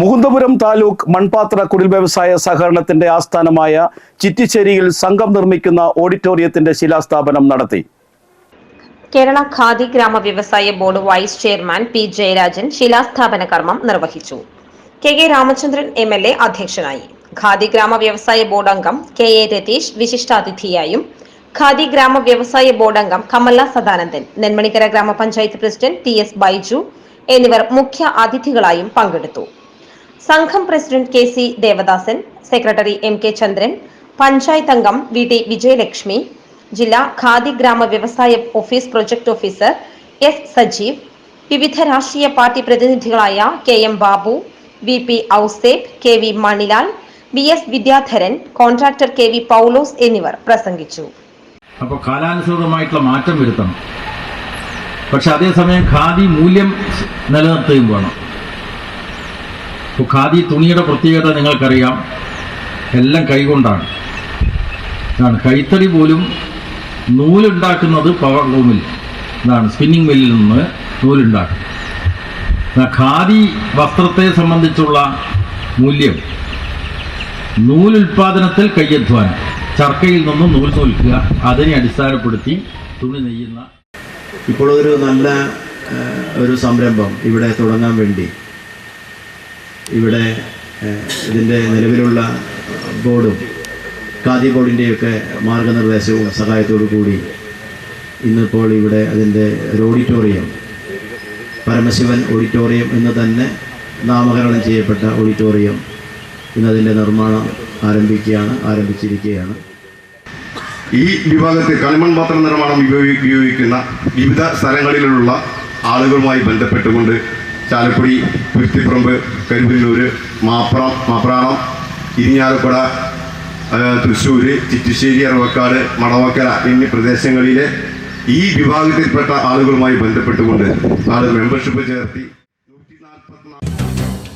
മുകുന്ദപുരം താലൂക്ക് മൺപാത്ര കുടിൽ വ്യവസായ സഹകരണത്തിന്റെ ആസ്ഥാനമായ ചിറ്റിശ്ശേരിയിൽ സംഘം നിർമ്മിക്കുന്ന ഓഡിറ്റോറിയത്തിന്റെ ശിലാസ്ഥാപനം നടത്തി. കേരള ഖാദി ഗ്രാമ വ്യവസായ board vice chairman P Jayarajan ശിലാസ്ഥാപന കർമ്മം നിർവഹിച്ചു. K K Ramachandran M L A അധ്യക്ഷനായി. ഖാദി ഗ്രാമ വ്യവസായ ബോർഡ് അംഗം കെ എ രതീഷ് വിശിഷ്ടാതിഥിയായും ഖാദി ഗ്രാമ വ്യവസായ ബോർഡ് അംഗം കമല സദാനന്ദൻ നെന്മണിക്കര ഗ്രാമപഞ്ചായത്ത് പ്രസിഡന്റ് ടി എസ് ബൈജു എന്നിവർ മുഖ്യ അതിഥികളായും പങ്കെടുത്തു. സംഘം president K C Devadasan secretary M K Chandran panchayat അംഗം വി ഡി വിജയലക്ഷ്മി ജില്ലാ ഖാദി ഗ്രാമ വ്യവസായ office project officer S Sajeev വിവിധ രാഷ്ട്രീയ party പ്രതിനിധികളായ K M Babu V P Ouseph K V Manilal V S Vidyadharan contractor K V Paulose എന്നിവർ പ്രസംഗിച്ചു. അപ്പോൾ കാലാനുസൃതമായിട്ടുള്ള മാറ്റം വരുത്തണം. പക്ഷെ അതേസമയം ഖാദി മൂല്യം നിലനിർത്തുകയും വേണം. ഖാദി തുണിയുടെ പ്രത്യേകത നിങ്ങൾക്കറിയാം. എല്ലാം കൈകൊണ്ടാണ്. ഇതാണ് കൈത്തടി പോലും നൂലുണ്ടാക്കുന്നത് പവർ ലൂമിൽ ഇതാണ് സ്പിന്നിങ് മില്ലിൽ നിന്ന് നൂലുണ്ടാക്കും ഖാദി വസ്ത്രത്തെ സംബന്ധിച്ചുള്ള മൂല്യം. നൂലുൽപാദനത്തിൽ കയ്യധ്വാനം ചർക്കയിൽ നിന്നും നൂൽ തോൽക്കുക അതിനെ അടിസ്ഥാനപ്പെടുത്തി തുണി നെയ്യുന്ന ഇപ്പോൾ ഒരു നല്ല ഒരു സംരംഭം ഇവിടെ തുടങ്ങാൻ വേണ്ടി. ഇവിടെ ഇതിന്റെ നിലവിലുള്ള ബോർഡും ഖാദി ബോർഡിന്റെയൊക്കെ മാർഗനിർദ്ദേശവും സഹായത്തോടു കൂടി ഇന്നിപ്പോൾ ഇവിടെ അതിന്റെ ഒരു ഓഡിറ്റോറിയം പരമശിവൻ ഓഡിറ്റോറിയം എന്ന് തന്നെ നാമകരണം ചെയ്യപ്പെട്ട ഓഡിറ്റോറിയം ഇന്നതിന്റെ നിർമ്മാണം ആരംഭിക്കുകയാണ് ആരംഭിച്ചിരിക്കുകയാണ്. ഈ വിഭാഗത്തിൽ കളിമൺ പാത്ര നിർമ്മാണം ഉപയോഗി- ഉപയോഗിക്കുന്ന വിവിധ സ്ഥലങ്ങളിലുള്ള ആളുകളുമായി ബന്ധപ്പെട്ടുകൊണ്ട് ചാലക്കുടി തുരുത്തിപ്പറമ്പ് കരുവല്ലൂർ മാപ്പുറം മാപ്രാണം ഇരിഞ്ഞാലക്കുട തൃശ്ശൂർ ചിറ്റുശ്ശേരി അറവക്കാട് മണവക്കര എന്നീ പ്രദേശങ്ങളിലെ ഈ വിഭാഗത്തിൽപ്പെട്ട ആളുകളുമായി ബന്ധപ്പെട്ടുകൊണ്ട് നാളെ മെമ്പർഷിപ്പ് ചേർത്തി നൂറ്റി നാൽപ്പത്തിനാല്